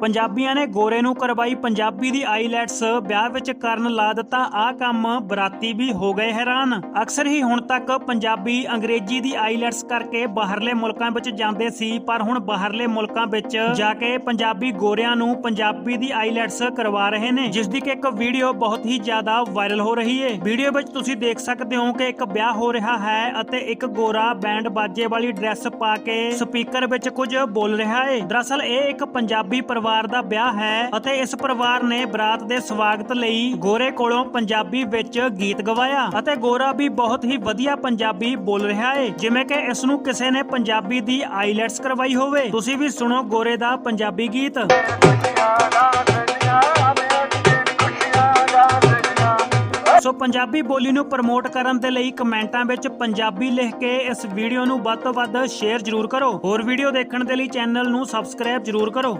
ਪੰਜਾਬੀਆਂ ਨੇ ਗੋਰੇ ਨੂੰ ਕਰਵਾਈ ਪੰਜਾਬੀ ਦੀ ਆਈਲੈਟਸ, ਵਿਆਹ ਵਿੱਚ ਕਰਨ ਲਾ ਦਿੱਤਾ ਆਹ ਕੰਮ, ਬਰਾਤੀ ਵੀ ਹੋ ਗਏ ਹੈਰਾਨ। ਅਕਸਰ ਹੀ ਹੁਣ ਤੱਕ ਪੰਜਾਬੀ ਅੰਗਰੇਜ਼ੀ ਦੀ ਆਈਲੈਟਸ ਕਰਕੇ ਬਾਹਰਲੇ ਮੁਲਕਾਂ ਵਿੱਚ ਜਾਂਦੇ ਸੀ, ਪਰ ਹੁਣ ਬਾਹਰਲੇ ਮੁਲਕਾਂ ਵਿੱਚ ਜਾ ਕੇ ਪੰਜਾਬੀ ਗੋਰਿਆਂ ਨੂੰ ਪੰਜਾਬੀ ਦੀ ਆਈਲੈਟਸ ਕਰਵਾ ਰਹੇ ਨੇ, ਜਿਸ ਦੀ ਕਿ ਇੱਕ ਵੀਡੀਓ ਬਹੁਤ ਹੀ ਜ਼ਿਆਦਾ ਵਾਇਰਲ ਹੋ ਰਹੀ ਹੈ ਵੀਡੀਓ ਵਿੱਚ ਤੁਸੀਂ ਦੇਖ ਸਕਦੇ ਹੋ ਕਿ ਇੱਕ ਵਿਆਹ ਹੋ ਰਿਹਾ ਹੈ ਅਤੇ ਇੱਕ ਗੋਰਾ ਬੈਂਡ ਬਾਜੇ ਵਾਲੀ ਡਰੈਸ ਪਾ ਕੇ ਸਪੀਕਰ ਵਿੱਚ ਕੁਝ ਬੋਲ ਰਿਹਾ ਹੈ ਦਰਅਸਲ ਇਹ ਇੱਕ ਪੰਜਾਬੀ ਪਰਿਵਾਰ ਦਾ ਵਿਆਹ ਹੈ ਅਤੇ ਇਸ ਪਰਿਵਾਰ ਨੇ ਬਰਾਤ ਦੇ ਸਵਾਗਤ ਲਈ ਗੋਰੇ ਕੋਲੋਂ ਪੰਜਾਬੀ ਵਿੱਚ ਗੀਤ ਗਵਾਇਆ ਅਤੇ ਗੋਰਾ ਵੀ ਬਹੁਤ ਹੀ ਵਧੀਆ ਪੰਜਾਬੀ ਬੋਲ ਰਿਹਾ ਹੈ ਜਿਵੇਂ ਕਿ ਇਸ ਨੂੰ ਕਿਸੇ ਨੇ ਪੰਜਾਬੀ ਦੀ ਆਈਲੈਟਸ ਕਰਵਾਈ ਹੋਵੇ। ਤੁਸੀਂ ਵੀ ਸੁਣੋ ਗੋਰੇ ਦਾ ਪੰਜਾਬੀ ਗੀਤ। ਸੋ ਪੰਜਾਬੀ ਬੋਲੀ ਨੂੰ ਪ੍ਰਮੋਟ ਕਰਨ ਦੇ ਲਈ ਕਮੈਂਟਾਂ ਵਿੱਚ ਪੰਜਾਬੀ ਲਿਖ ਕੇ ਇਸ ਵੀਡੀਓ ਨੂੰ ਵੱਧ ਤੋਂ ਵੱਧ ਸ਼ੇਅਰ ਜ਼ਰੂਰ ਕਰੋ। ਹੋਰ ਵੀਡੀਓ ਦੇਖਣ ਦੇ ਲਈ ਚੈਨਲ ਨੂੰ ਸਬਸਕ੍ਰਾਈਬ ਜ਼ਰੂਰ ਕਰੋ।